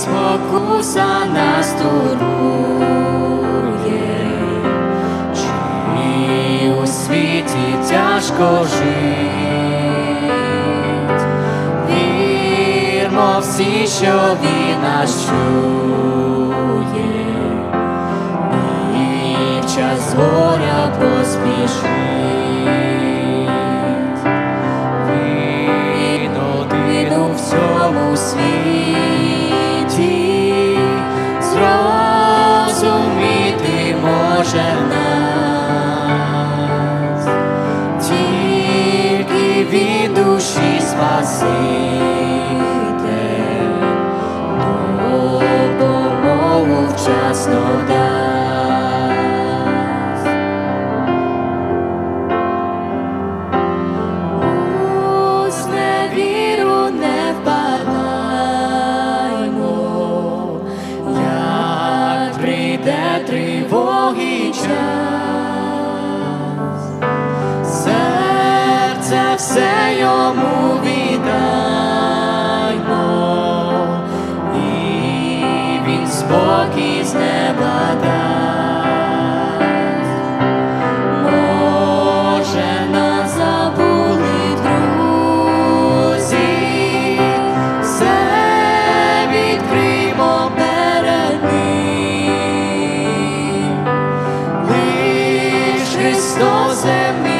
спокуса нас турує, чи у світі тяжко жити, вірмо всі, що він нас чує, і в час горя поспішить, він один у всьому світі. Зрозуміти в нас, тільки від душі спасите, допомогу вчасно тривоги час, серце все йому Dios en mí.